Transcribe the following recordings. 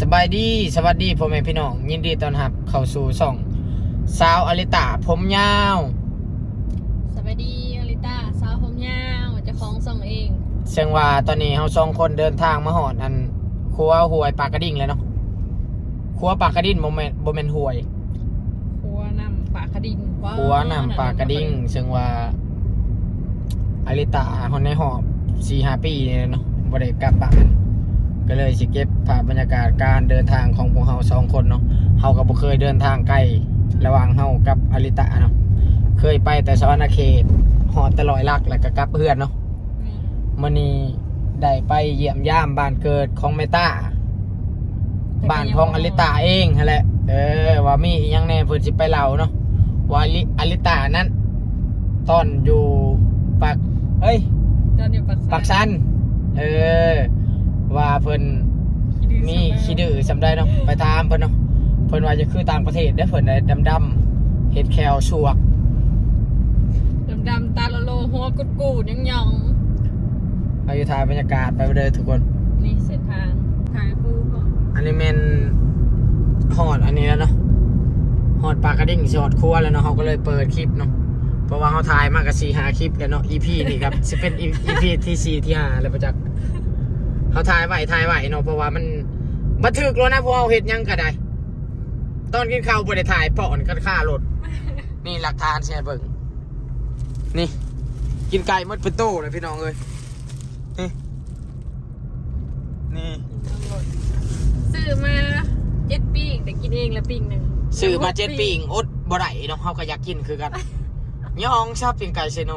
สบายดีสวัสดีพ่อแม่พี่น้อง ยินดีต้อนรับเข้าสู่ช่องสาวอลิตาผมยาวสวัสดีอลิต้าสาวผมยาวเจะคล้าของส่งเองเชียงว่าตอนนี้เราสองคนเดินทางมาหอดอันครัวหวยปากกระดิ่งเลยเนาะครัวปากกระดิ่งโมเมนโมเมนหวยครัวนำปากกระดิ่งครัวนำปากกระดิ่งเชียงว่าอลิตาคนในหอบสี่ห้าปีเนี่ยเนาะบริกลับบ้าน ก็เลยสิเก็บภาพบรรยากาศการเดินทางของพวกเราสองคนเนาะเฮาก็บ่เคยเดินทางไกลระหว่างเฮากับอลิตาเนาะเคยไปแต่สวรรณเขตหอดแตลอยลักแล้วก็กลับเพื่อนเนาะนี่มื่อนี้ได้ไปเยี่ยมย่ามบ้านเกิดของเมตาบ้านของอลิตาเองนั่นแหละ เออ ว่ามีอิหยังแน่เพิ่นสิไปเล่าเนาะว่าอลิอลิตานั้น ตอนอยู่ปากเอ้ย ตอนอยู่ปากปากซัน เออ ว่าเพิ่นมีขี้ดื้อสำได้เนาะไปตามเพิ่นเนาะเพิ่นว่าจะคือต่างประเทศได้อเพิ่นได้ดำๆเฮ็ดแควชวกดำดำๆตาละโลหัวกุดกูดยังยองไปอยู่ถ่ายบรรยากาศไปเลยทุกคนๆนี่เส้นทางทางคู่ก็อันนี้เมนฮอดอันนี้แล้วเนาะฮอดปากกระดิ่งสิฮอดครัวแล้วเนาะเขาก็เลยเปิดคลิปเนาะเพราะว่าเขาถ่ายมากกับสี่หาคลิปแล้วเนาะ EP นี่ครับจะเป็น EP ที่สี่ที่ห้าแล้วประจักษ์ เขาถ่ายไว้ถ่ายไว้เนาะเพราะว่ามันบันทึกแล้วนะเพราะเอาเห็ดหยังก็ได้ ตอนกินข้าวบ่ได้ถ่ายเปาะกันค่ารถนี่หลักฐานเสียเบิ่งนี่ กินไก่หมดเป็นโต้เลยพี่น้องเอ้ยนี่นี่ซื้อมาเจ็ดปีงแต่กินเองละปีงหนึ่งซื้อมาเจ็ดปีงอดบ่ได้เนาะเฮาก็อยากกินคือกันยองชอบปิงไก่เซโน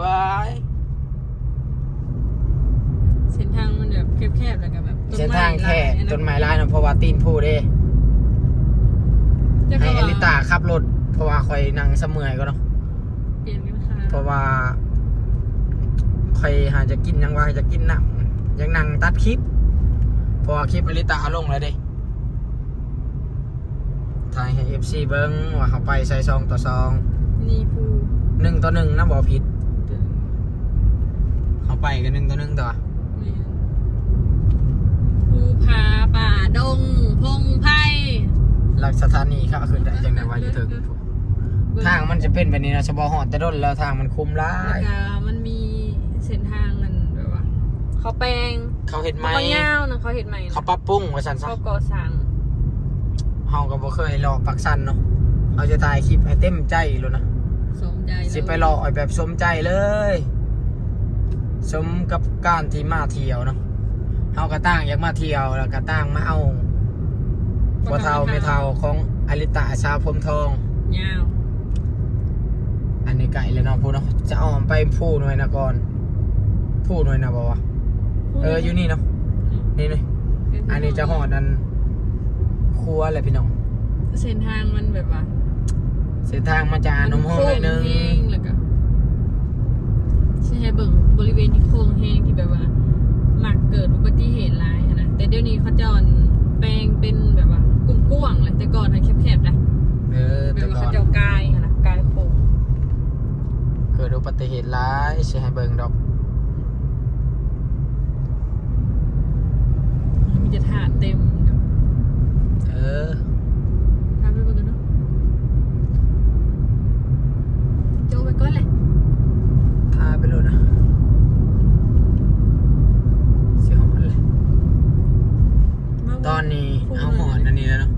ว้าย เส้นทางมันแบบแคบๆแล้วก็แบบต้นไม้เส้นทางแค่หลายต้นไม้ร้ายเนาะเพราะว่าตีนผู้เด้จะให้ก็อลิตาขับรถเพราะว่าคอยนั่งเสมอยก็เนาะเปลี่ยนกันค่ะเพราะว่าคอยหาจะกินหยังว่าจะกินหนังยังนั่งตัดคลิปเพราะว่าคลิปอลิตาเอาลงแล้วเด้ถ่ายให้ FC เบิ้งว่าเขาไปใส่ซองต่อซองนี่ผู้หนึ่งต่อหนึ่งนะบ่ผิดเขาไปกันหนึ่งต่อหนึ่งต่อนี่ภู ผาป่าดง พงไพ่หลักสถานีครับคือได้จังไดว่าอยู่ถึงทางมันจะเป็นแบบนี้นะเฉพาะหอดแต่ด้นแล้วทางมันคุมร้าแล้วยก็มันมีเส้นทางมันแบบว่าเขาแปลงเขาเห็นไหมเขาเงาวนะเขาเห็นไหมนะเขาปรับปรุงว่าสันซะเขาก่อสร้างเฮาก็บ่เคยรอปักสันเนาะเอาจะถ่ายคลิปให้เต็มใจเลยนะสมใจเลยสิไปรอเอาแบบสมใจเลย สมกับการที่มาเที่ยวเนาะ เฮาก็ตั้งอยากมาเที่ยวแล้วก็ตั้งมาเอาบ่เท่าไม่เท่าของอลิตาชาวพรมทองเงาว อันนี้ไก่เลยเนาะพูดเนาะจะเอาไปพูหน่อยนะก่อนพูหน่อยนะบอกว่าเอออยู่นี่เนาะนี่นี่อันนี้จะหอดอันครัวอะไรพี่น้องเส้นทางมันแบบว่า เส้นทางมาจากนมห้องหน่อยนึงโค้แห้งแล้วก็ใช่ให้เบิ่งบริเวณที่โค้งแห้งที่แบบว่า มักเกิดอุบัติเหตุร้ายหั้นนะแต่เดี๋ยวนี้เขาจะเอาแปลงเป็นแบบว่ากว้างๆแหละแต่ก่อนให้แคบๆนะเออแบแต่บว่าก่อเขานจะเอากายหั้นนะกายโค้งเกิดอุบัติเหตุร้ายใช่ให้เบิ่งดอก มีแต่ถาดเต็มเดี๋ยว เออ พาไปเบิ่งกันเนาะโจไปก่อนเลย พาไปเลยนะสิหอดเลย มา ตอนนี้ พูด เอา หน่ ห อย อดอันนี้แล้วเนาะ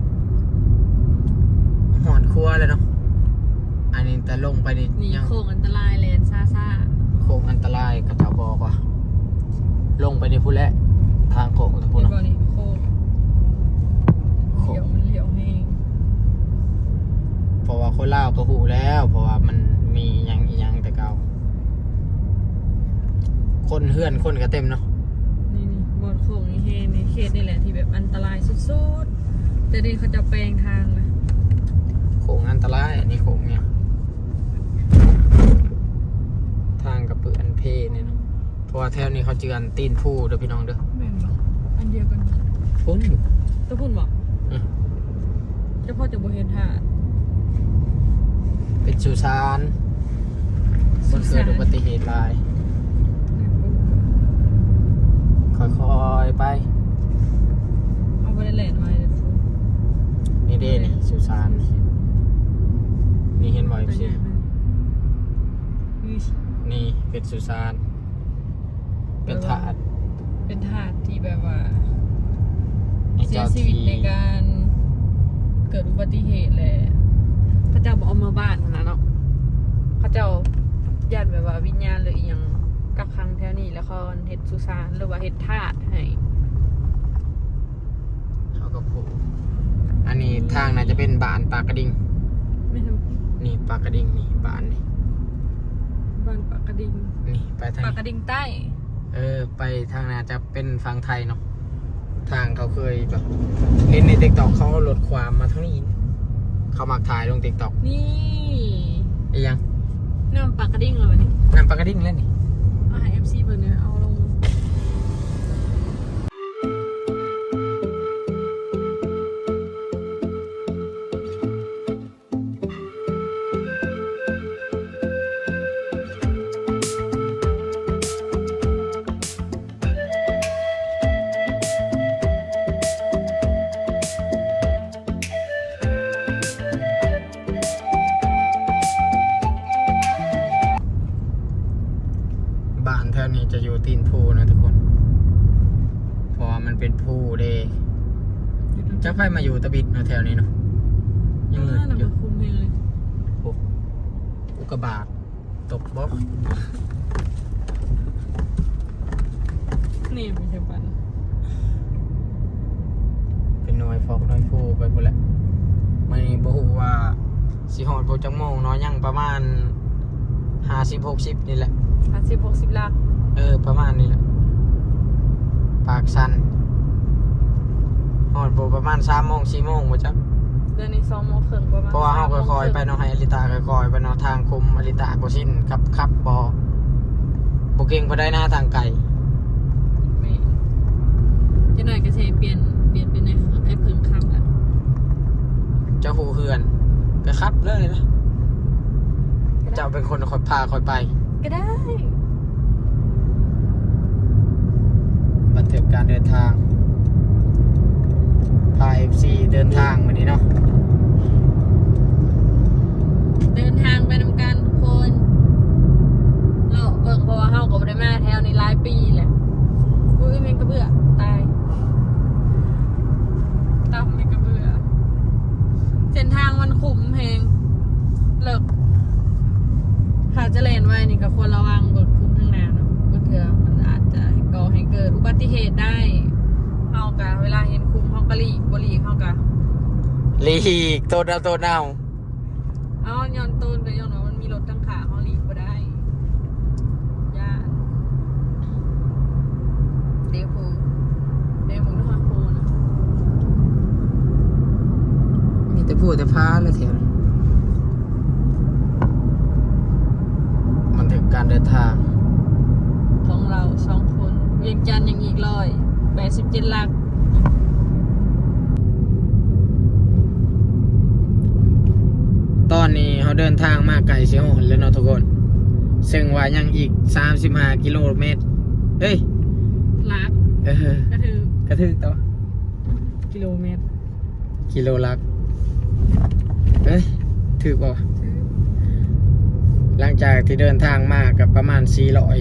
หอดครัวเลยเนาะอันนี้แต่ลงไปนี่ นี่ ยัง โค้งอันตรายแลนซ่าซ่า โค้งอันตรายกับเจ้าบอกว่า ลงไปในพูนแหละทางโค้งทุก ๆ คน นี่ เนาะ บ่นี่โค้ง โค้ เลี้ยว ง มันเลี้ยวแห้ง เพราะว่าคนลาวก็หูแล้ว เพราะว่ามันมีอิหยังอีหยังแต่เก่าคน เฮือนคนก็เต็มเนาะนี่นี่บนโค้งนี่แห้งนี่เขตนี่แหละที่แบบอันตรายสุดๆ แต่นี่เขาจะแปลงทางนะโค้งอันตรายอันนี้โค้งเนี่ยทางกับปืออันเพเนี่ยเนาะเพราะว่าแถวนี้เขาเจือนตีนผู้เด้อพี่น้องเด้อแม่นบ่อันเดียวกันพุ่นอยู่ตะพุ่นบอกอืมเจ้าพ่อจะบ่เห็นท่าเป็นสุสานมันเกิดอุบัติเหตุหลาย ค่อยๆไป เอาไปเล่นไว้นี่เด้นี่สุสาน นี่เห็นบ่อยพี่นี่เป็นสุสาน เป็นถาด เป็นถาดที่แบบว่าเสียชีวิตในการเกิดอุบัติเหตุแหละพระเจ้าบอกเอามาบ้านนะเนาะพระเจ้าญาติแบบว่าวิญญาณหรืออยัง กักขังแถวนี้แล้วเขาเฮ็ดสุสานหรือว่าเฮ็ดธาตุให้เขาก็ผูกอันนี้ทางน่าจะเป็นบ้านปากกระดิ่งไม่ทนี่ปากกระดิ่งนี่บ้านนี่ำบ้านปากกระดิ่งนี่ไปทางปากกนี้ระดิ่งใต้เออ ไปทางน่าจะเป็นฝั่งไทยเนาะทางเขาเคยแบบเห็นในติ๊กต็อกเขาลดความมาทั้งนี้ เขามักถ่ายลงติ๊กต็อกนี่ ไอ้ยังน้ำปากกระดิ่งเลยวันนี้ นำปากกระดิ่งแล้วนี่ มาอยู่ตะบิดเนาะแถวนี้เนาะยังเงินน่ะอยู่มาคุมเพลงเลยโอ้อุกกาบาตตกบ๊อบนี่ไม่ใช่ปันเป็นหน่วยฟอกหน่วยภูไปพุ่นแหละมันนี่บ่ฮู้ว่าสิฮอดบ่จังโมงเนาะยังประมาณ50 60นี่แหละ ห้าสิบหกสิบลักเออประมาณนี้แหละปากสัน ฮอดบ่ประมาณ3โมง4โมงบ่จักเดือนนี้สองโมงครึ่งประมาณเพราะว่าเฮาก็คอยไปเนาะให้อลิตาก็คอยไปเนาะทางคุมอลิตาบ่สิ้นครับครับบ่บ่เก่งบ่ได้หน้าทางไกลไม่จะหน่อยก็ใช้เปลี่ยนเปลี่ยนเป็นไอ้ไอ้เพิ่งคำละเจ้าหูเฮือนก็ครับเลยนะเจ้าเป็นคนคอยพาคอยไป ก็ได้บันทึกการเดินทาง พา FC เดินทางวันนี้เนาะ เดินทางไปนำกันทุกคนเราเบิ่งเพราะว่าเฮาก็บ่ได้มาแถวนี้หลายปีแหละอุ้ยแม่งกระเบื่อตายตำแม่งกระเบื่อเส้นทางมันขุมเพลงเลิกถ้าจะเลนไว้นี่ก็ควรระวังรถคุมข้างหน้าเนาะบนเถื่อมันอาจจะก่อให้เกิดอุบัติเหตุได้เฮากะเวลาเห็นคุมเฮากะหลีกบ่หลีกเฮากะ ลี กโตดเอาโตดเอาเอาย้อนต้นก็ย้อนว่ามันมีรถตั้งขาเขาหลีกบ่ได้ย่านเดี๋ยวพูเดี๋ยวมึงต้องมาพูนะมีแต่พูดแต่พาแล้วแถวนี้บันทึกการเดินทาง ของเราสองคน เวียงจันทร์ยังอีกร้อยแปดสิบเจ็ดลัก ตอนนี้เขาเดินทางมา ไกลเสียหนแล้วเนาะทุกคน ซึ่งว่ายังอีก 35 กิโลเมตร เฮ้ยลักเออก็ถือกระทึกตัวกิโลเมตร กิโลลักเอ้ยถือป่ะหลังจากที่เดินทางมากับประมาณ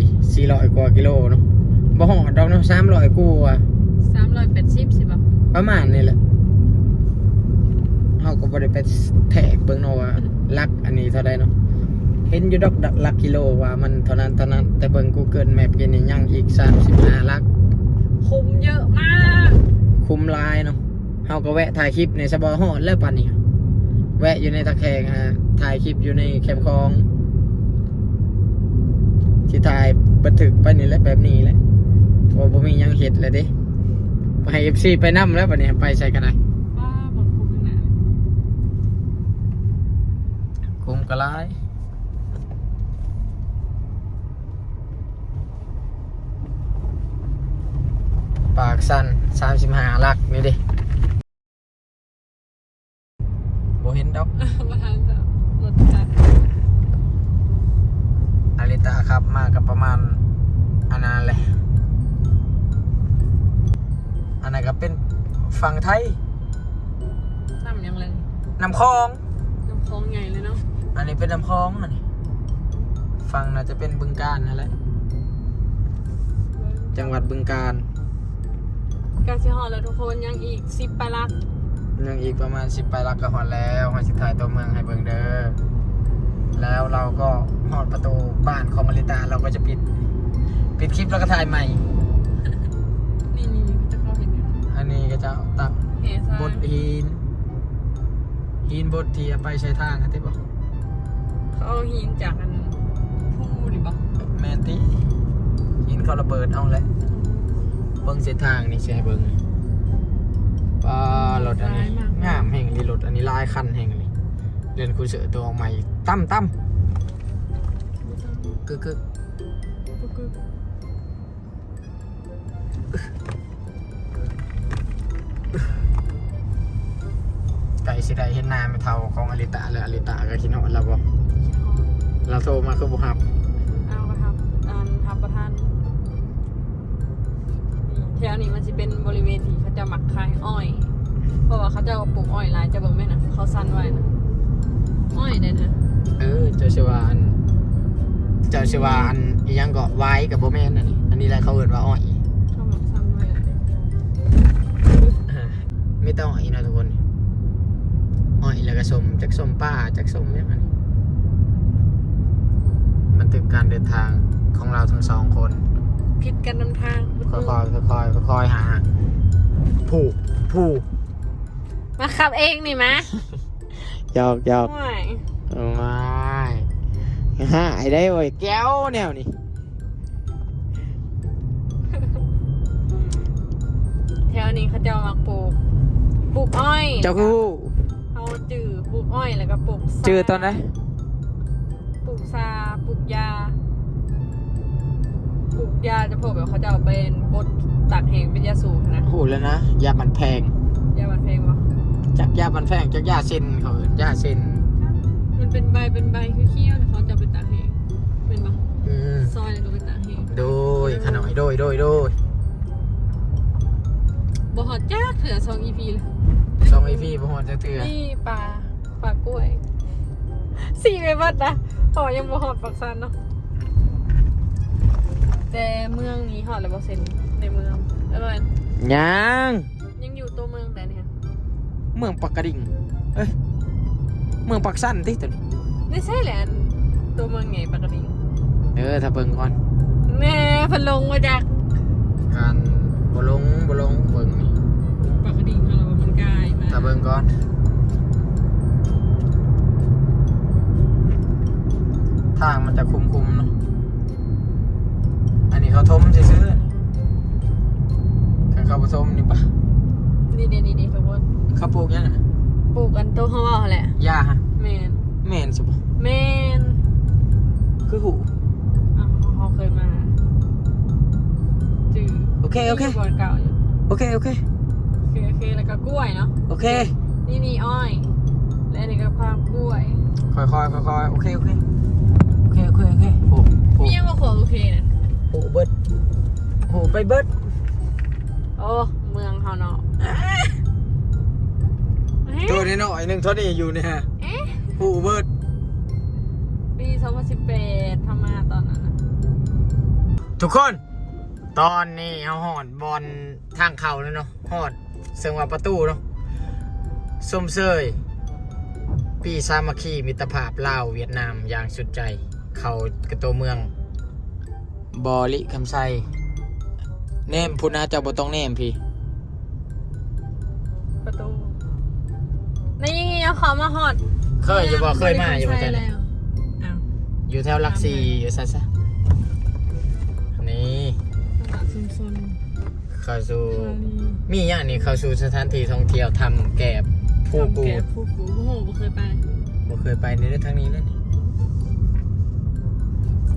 400 400 กว่ากิโลเนาะบ่หอดดอกเนาะ300กว่าสามร้อยแปดสิบสิบอะประมาณนี้แหละเขาก็บ่ได้ไปแทกเบิ่งเนาะว่า ลักอันนี้เท่าใดเนาะเห็นอยู่ดอกลักกิโลว่ามันเท่านั้นเท่านั้น แต่เบิ่ง Google Map กินนี่ยังอีก35ลัก คุ้มเยอะมาก คุ้มหลายเนาะเฮาก็แวะถ่ายคลิปในสบอฮอดแล้วปานนี้แวะอยู่ในตะแคงฮะถ่ายคลิปอยู่ในแคมป์คลองที่ถ่ายบันทึกไปนี่แหละแบบนี้แหละว่าบ่มีหยังเฮ็ดเลยเด้ไปให้ FC ไปนํแล้วปานนี้ไปใส่กันได้ว้าบนคุ้มข้างหน้า คุ้มก็หลายปากสั้น35ลักนี่เดิบ่เห็นดอกประธานจะรถจักรอาริตาครับมากับประมาณอันนั้นแหละอันนั้นก็เป็นฝั่งไทยทำยังไงน้ำคลอง นนี้เป็นน้ำคลองอันนี้ฟังน่าจะเป็นบึงการนั่นแหละจังหวัดบึงการกาซิฮอดแล้วทุกคนยังอีกสิบไปลักยังอีกประมาณสิบไปลักก็ฮอดแล้วฮอดสิถ่ายตัวเมืองให้เบิ่งเด้อแล้วเราก็ฮอดประตูบ้านของมาริตาเราก็จะปิด ปิดคลิปแล้วก็ถ่ายใหม่ นี่นี่นี่จะเข้าเห็นอยู่อันนี้ก็จะตักเฮซ่าบทฮีนฮีนบทที่เอาไปใช้ทางกันที่บอก เขาเอาหินจากอันผู้ดิบ่แมนตี้ฮีนเขาระเบิดเอาแหละเบิ้งเส้นทางนี่ใช่เบิ้งป้ารถอันนี้งามแห่งนี้รถอันนี้ลายคันแห่งนี้เรียนคูเสือตัวออกใหม่ตั้มตั้มกึกกึกไก่สิได้เห็นหน้าไม่เท่าของอลิตาเลยอลิตาก็คิดว่าเราบอก เราโทรมาคือบุหับเอากระทับอันทับประทานนี่แถวนี้มันจะเป็นบริเวณที่เขาจะหมักขายอ้อย เพราะว่าเขาจะเอาปลูกอ้อยหลายจะเบิ่งไหมนะเขาสั้นไว้นะอ้อยเนี่ยนะเออเจ้าชวาอันเจ้าชวาอันอีหยังก็ไว้กับโบแมนอันนี้อันนี้แหละเขาเอินว่าอ้อยเขาหมักสั้นไว้อะไม่ต้องอ้อยนะทุกคนอ้อยแล้วก็สมจักสมป้าจักสมเนี่ยมัน มันถึงการเดินทางของเราทั้งสองคนพิดกันนำทางค่อยๆค่อยๆค่อยๆหา ผูกผูกมาขับเองนี่มะหยอกหยอกไม่ไม่หายได้โอ้ยแก้วแนวนี่แถวนี้เขาจะเอามาปลูกปลูกอ้อยเจ้าคู่เขาจือปลูกอ้อยแล้วก็ปลูกซาจือตอนไหนปลู กซาปลูกยาปลูกยาจะพวกแบบเขาจะเอาเป็นบดตักแห้งเป็นยาสูบนะพูดแล้วนะยามันแพงยาบันเพลงวะจากยาบันแพงจากยาเซนเขาเอิ้นยาเซนมันเป็นใบเป็นใบเขี้ยวๆเขาจะเอาไปตักแห้งเป็นปะอืมซอยแล้วก็ไปตักแห้งโดยขน่อยโดยโดยโดยบ่หอดจ้าเถื่อซองอีพีเลยสองไอพี่พอจะเตือนี่ปลาปลากล้วยสี่เมบัดนะ พอยังบ่หอดปักซันเนาะแต่เมืองนี้หอดแล้วบ่เซ็นในเมืองแล้วมันยังยังอยู่ตัวเมืองแต่เนี่ยเมืองปักกระดิ่งเอ้ยเมืองปักสั้นที่ตัวนี้ไม่ใช่แหละอันตัวเมืองไงปกติเออถ้าเบิ่งก่อนแม่เพนลงมาจากการบ่ลงบ่ลงเบิ่งนี่ปกติของเรามันกลายมาถ้าเบิ่งก่อน ทางมันจะคุมๆเนาะ อันนี้เขาทมซื่อๆนี่เขาเขาผสมนี่ปะนี่นี่นี่นี่ทุกคนเขาปลูกยังไงปลูกอันโตเขาว่าแหละหญ้าฮะแมนแม่นสิบ่แมนคือหูอะเขาเคยมาจือโอเคโอเคที่ยู่บอนเก่าอยู่โอเคโอเคโอเคโอเคแล้วก็กล้วยเนาะโอเค นี่มีอ้อย และอันนี้ก็พามกล้วย ค่อยๆค่อยๆโอเคโอเคโอ เคโอเคโอเคโอ้โหมียังว่าขอโอเคนะโอ้เบิดโอ้ไปเบิดโอ้เมืองเขาเนาะตัวนี้หน่อยหนึ่งเท่านี้อยู่เนี่ยฮะเอ๊ะโอ้เบิดปี2018ทำมาตอนนั้นน่ะทุกคน ตอนนี้เอาหอดบอลทางเขาแล้วเนาะหอดเสียงว่าประตูเนาะสมเสยปีสามัคคีมิตรภาพลาวเวียดนามอย่างสุดใจ เขากระตัวเมือง บอลิคำไซเนมพุนาเจ้าบ่ต้องเนมพี่ ประตูนี่เอาเขามาหอดเคยอยู่บ่เคยมาอยู่บ่ใช่แต่แล้วอ้าวอยู่แถวหลักสี่อยู่ซะซะนี่ตลาดชุมชนเข้าสู่ชาลีมีอย่างนี้เข้าสู่สถานที่ท่องเที่ยวทำแกบผู้ปูทำแกะผู้ปูโอ้โหบ่เคยไปบ่เคยไปในเรื่องทางนี้เลยนี่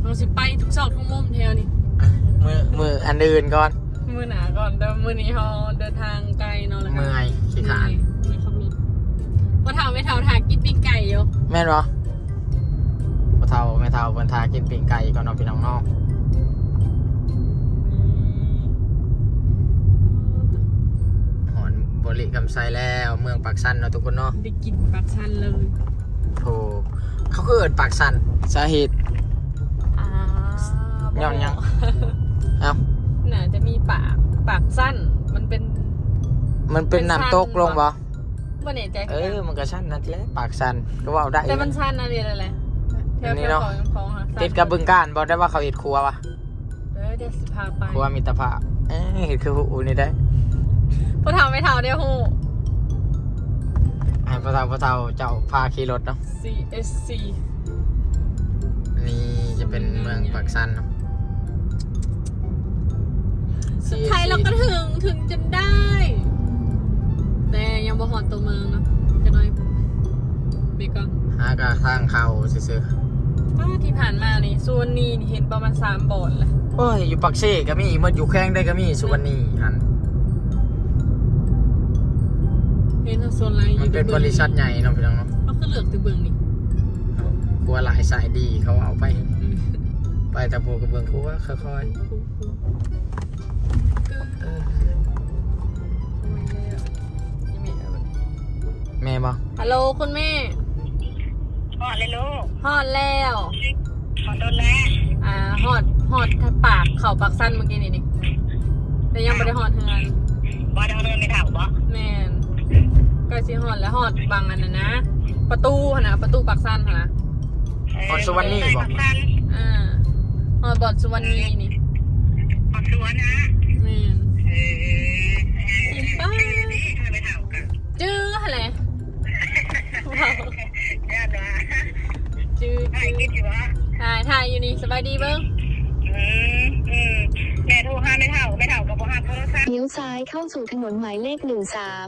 เราสิไปทุกซอกทุกมุมแถวนี้อะมือมืออันอื่นก่อน มือหนาก่อนเดิมมือนี้เราเดินทางไกลเนาะแล้วก็เมื่อยขี้ขานเมื่อยขับรถพอถามไม่เท่าทางกินปิ้งไก่อยู่แม่นบ่บ่เท่าแม่เท่าเพิ่นทากินปิ้งไก่ก่อนเนาะพี่น้องเนาะหอนบริคำไซแล้วเมืองปากสันเนาะทุกคนเนาะได้กินปักชันเลยโถเขาคือเอิดปากสันสาเหตุอ่า ย่องยังเอ้าน่าจะมีปากปากสั้น มันเป็น มันเป็นน้ำตกลงบ่ว่าเนี่ยใจเออมันก็ชันนั่นแหละปากสันก็เว่าได้แต่มันสั้นอะไรอะไรแถวอันนี้แถวเนาะของของค่ะสั้นติดกับบึงการบอกได้ว่าเขาเห็ดครัวปะเออเดี๋ยวสิพาไปครัวมิตรภาพเอ้ยเห็ดคืออูนี่ได้พอเท่าไม่เท่าเดียวหูให้พระเทาพระเทาเจ้าพาขี่รถเนาะ CSC นี่จะเป็นเมืองปากสันเนาะ สุดท้ายเราก็ถึงถึงจนได้ แต่ยังบ่หอดตัวเมืองเนาะจะน้อยเบรกก่อนหากระทางเข้าซื่ออ้าวที่ผ่านมานี่ส่วนนี้นี่เห็นประมาณสามบอลเลยๆโอ้ยอยู่ปักเซ่ก็มีมันอยู่แข้งได้ก็มีสุวรรณีหันเห็นทั้งโซนไลน์มันเป็นบริษัทใหญ่เนาะพี่น้องเนาะก็คือเหลือกตัวเบืองนี่ครัวหลายสายดีเขาเอาไป ไปแต่โบกับเบืองครัวค่อยๆ แม่บอกฮัลโหลคุณแม่พอเลยลูกฮอดแล้วขอโดนแล้วอ่าฮอดฮอดปากเข่าปากสั้นเมื่อกี้นี่นี่แต่ยังไม่ได้ฮอดเฮือนบอดเอาเดินไม่เถ่าบ่แม่นใกล้สิฮอดแล้วฮอดบางอันนะนะ ประตูหั่นนะประตูปากสั้นหั่นนะพรสุวรรณีบอกสั้นอ่าฮอดบอดสุวรรณีนี่ขอสวนนะแม่นเออเออชื่อนี้ทำไมไม่เถ่ากัน จื้อหั่นแหละว้าว ญาติว่าจื้อไอ้จื้อคิดอยู่ว่าถ่ายถ่ายอยู่นี่สบายดีเบิ้งอืมอืมแม่โทรหาไม่เถ่าไม่เถ่ากับบ่ห้าโทรศัพท์เลี้ยวซ้ายเข้าสู่ถนนหมายเลข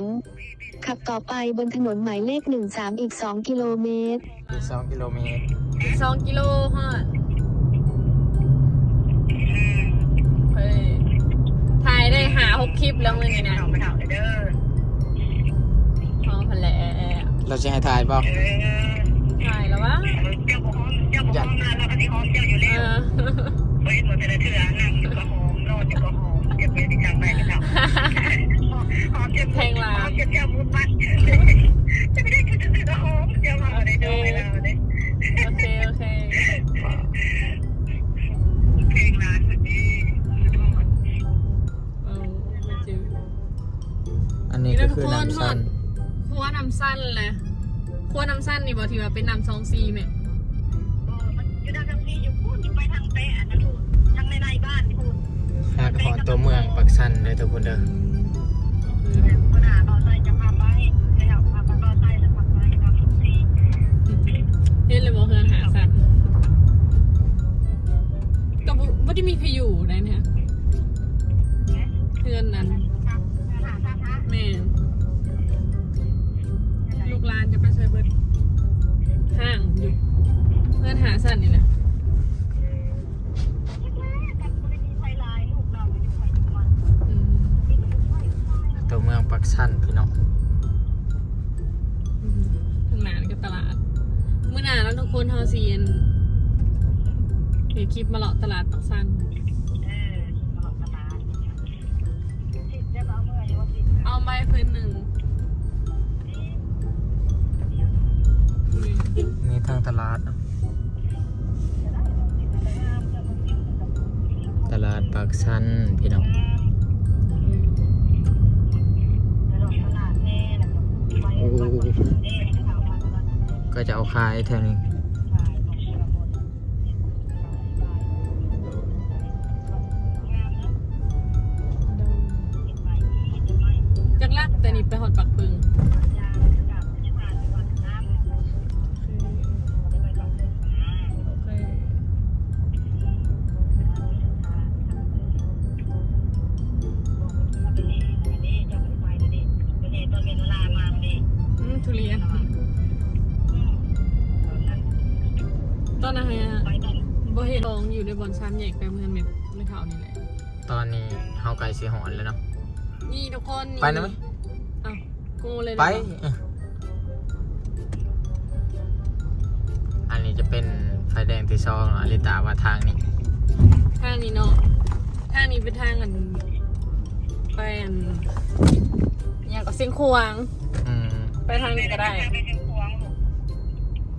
13ขับต่อไปบนถนนหมายเลข13อีก2กิโลเมตร อีกสองกิโลเมตรอีกสองกิโลฮอดอืมเฮ้ยถ่ายได้หาหกคลิปแล้วมึงนี่นะเถ่าไม่เถ่าเด้อพอพันแหละ เราจะให้ถ่ายเปล่าเออถ่ายแล้ววะเจ้าบ่หอมเจ้าบ่หอมมาแล้วก็ที่หอมเจ้าอยู่เอแล้วอเฮ้ยหมดแต่ละเทื่อนั่งอยู่ก็หอมนอนอยู่ก็หอมเจ็บเย็นที่จังไปไม่เถ่าหอมเจ็บเพลงลาหอมเจ็บเจ้ามุดมัดจะไม่ได้คือจะถือหอมเจ้ามาได้ด้วยเราเนี่ยโอเคโอเคเพลงร้านแบบนี้เออมาจืออันนี้ก็คือน้ำสั้นครัว น้ำสั้นแหละครัวน้ำสั้นนี่บอกที่ว่าเป็นน้ำซองซีแม่มันอยู่ด้านทางนี้อยู่พูดอยู่ไปทางเตะนะพูดทางในในบ้านพูดหากขอตัวเมืองปักสันเลยทุกคนเด้อปัญหาต่อใจจะพาไปจะอยากพาไปต่อใจแล้วพาไปทางนี้เห็นเลยบอกเฮือนหาสัตว์ก็บ่ได้มีใครอยู่ได้นะเฮือนนั้นหาทางทางแม่ ยู่ไฟอยู่มันอืมตัวเมืองปักสันพี่น้องอืมข้างหน้านี่ก็ตลาด เมื่อหน้าแล้วทุกคนเฮาเซียนเดี๋ยวคลิปมาเลาะตลาดปักซันเออตลอดตลาดติดจะเอาเมื่ออยู่ว่าติดเอาใบพื้นหนึ่งนี่มีทางตลาดเนาะ ตลาดปักสันพี่น้องก็จะเอาขายแถวนี้ ตอนนี้เฮาไก่สีหอนแล้วเนาะ นี่ทุกคนไปนะไหมอ้าวกูเลยนะไปเอออันนี้จะเป็นไฟแดงที่ซองอลิตาว่าทางนี้ ทางนี้เนาะ ทางนี้เป็นทางอันไปอันอย่างก็เสียงควาง อืม ไปทางนี้ก็ได้ไปเชียงควงลูก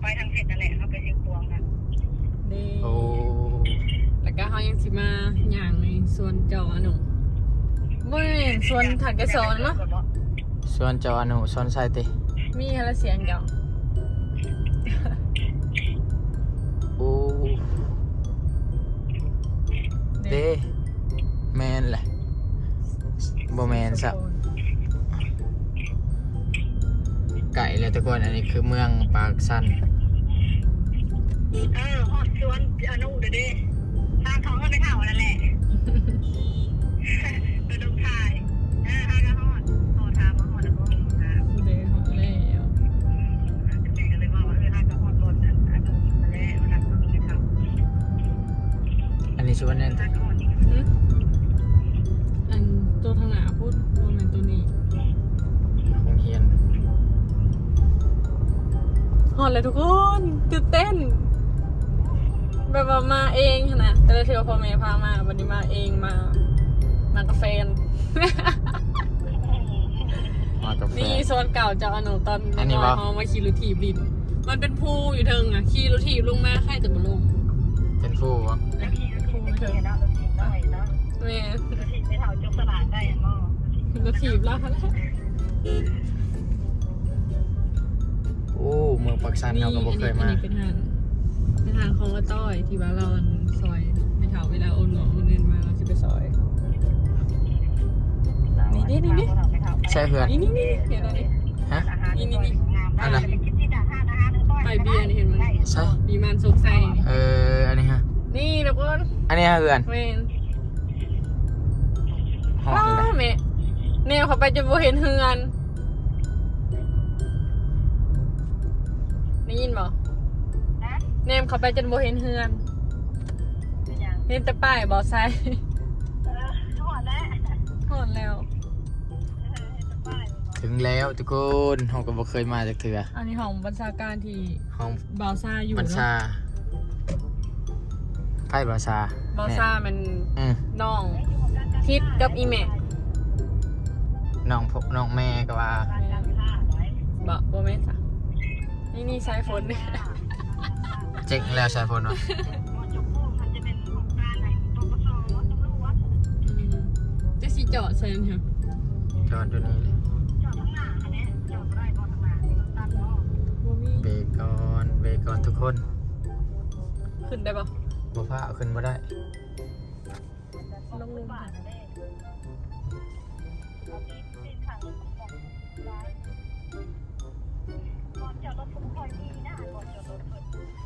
ไปทางเสร็จนั่นแหละเขาไปเชียงควงกันดีโอ้ แล้วก็เขายังสิมาอย่างในส่วนจอหนูบ่แม่นส่วนถัดกระสอนเนาะส่วนเจ้าอนุส่วนไซติมีอะไรเสียงเจ้าโอ้เด้แมนแหละบ่แมนซะไก่เลยทุกคนอันนี้คือเมืองปากสันเออฮอดชวนอนุเด้อเด้ ทางเขาก็ไปเท่านั่นแหละไปดูถ่ายเออฮากะฮอดฮอดทามมาฮอดแล้วก็ฮอดเดี๋ยวเขาแล้วเด็กก็เลยว่าว่าเออฮากะฮอดรถอันอันนั้นมาแล้วฮากะมีเขาอันนี้ชื่อว่านั่นฮากะฮอดนี่หึอันตัวทางหนาพูดว่าแม่นตัวนี้คงเฮียนฮอดเลยทุกคนตื่นเต้น แบบว่ามาเองหั้นนะแต่ละเที่ยวพ่อแม่พามาวันนี้มาเองมา มากับแฟน มากาแฟนี่โซนเก่าจากอนุตอนอันนี้น้วะอยๆเขามาขี่รถถีบดิน มันเป็นภูอยู่เทิงอะขี่รถถีบลงมาใครแต่มาลงเป็นผู้วะแล้วขี่รถถีบเทิงเนาะรถถีบได้เนาะแม่รถถีบไปเท่าจกสลาดได้อะหม้อรถถีบแล้วโอ้เมืองปากสันนี่เราอัก็นบ่นี้เคยอันมานี้เป็นทางเป็น ทางของอาต้อย ที่ว่าเราซอยไม่เท่าเวลาโอนเงินโอนเงินมาเราจะไปซอย นี่นี่นี่ใช่เพื่อนนี่นี่นี่เห็นอะไรนี่ฮะนี่นี่นี่อะไรไปเบียร์นี่เห็นไหมใช่มีมันสุกใส่เอออันนี้ฮะนี่ทุกคนอันนี้ฮะเพื่อนเวนหอมว้าเลยแม่แนวเขาไปจนบ่เห็นเฮือนได้ยินบ่ แนมเขาไปจนบ่เห็นเฮือนเห็นแต่ป้ายบ่ใส่หอดแล้วถึงแล้วทุกคนเราก็บ่เคยมาจากเถื่ออันนี้ของบัญชาการที่ห้องบาวซาอยู่บัญเนาะชาไพ่บัญชาบาวซามันอืมน้องทิศกับอีแม่ น้องพน้องแม่ก็ว่าบ่บ่แม่นซะนี่นี่ใช้ฝนเนี่ย เจ๊กแล้วใช่พลวะอืมจะสิจอดใส่อันเนี่ยจอดอยู่นี่เลยบ่มีเบรกก่อนเบรกก่อนทุกคน ขึ้นได้บ่บ่พาเอาขึ้นบ่ได้ลงลงค่ะแม่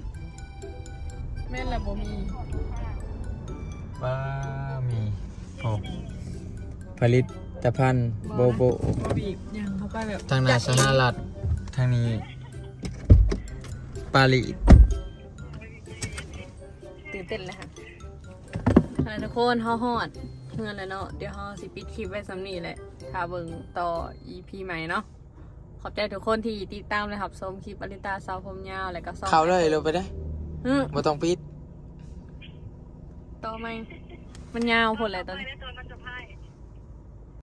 น แหละบ่มีว่ามีโอ้ผลิตภัณฑ์โบโบบ่บีบยังเข้าไปแบบทางนาชนารัฐทางนี้ปารีสตื่นเต้นเลยค่ะเอาล่ะทุกคนเฮาฮอดเงินแล้วเนาะเดี๋ยวเฮาสิปิดคลิปไว้ซ้ำนี้แหละถ้าเบิ่งต่อ EP ใหม่เนาะขอบใจทุกคนที่ติดตามเลยครับชมคลิปอลิตาสาวผมยาว แล้วก็ซองเข้าเลยลงไปได้ อืมบ่ต้องปิดต่อไหมมันยาวพดเลยตอนนี้ตัว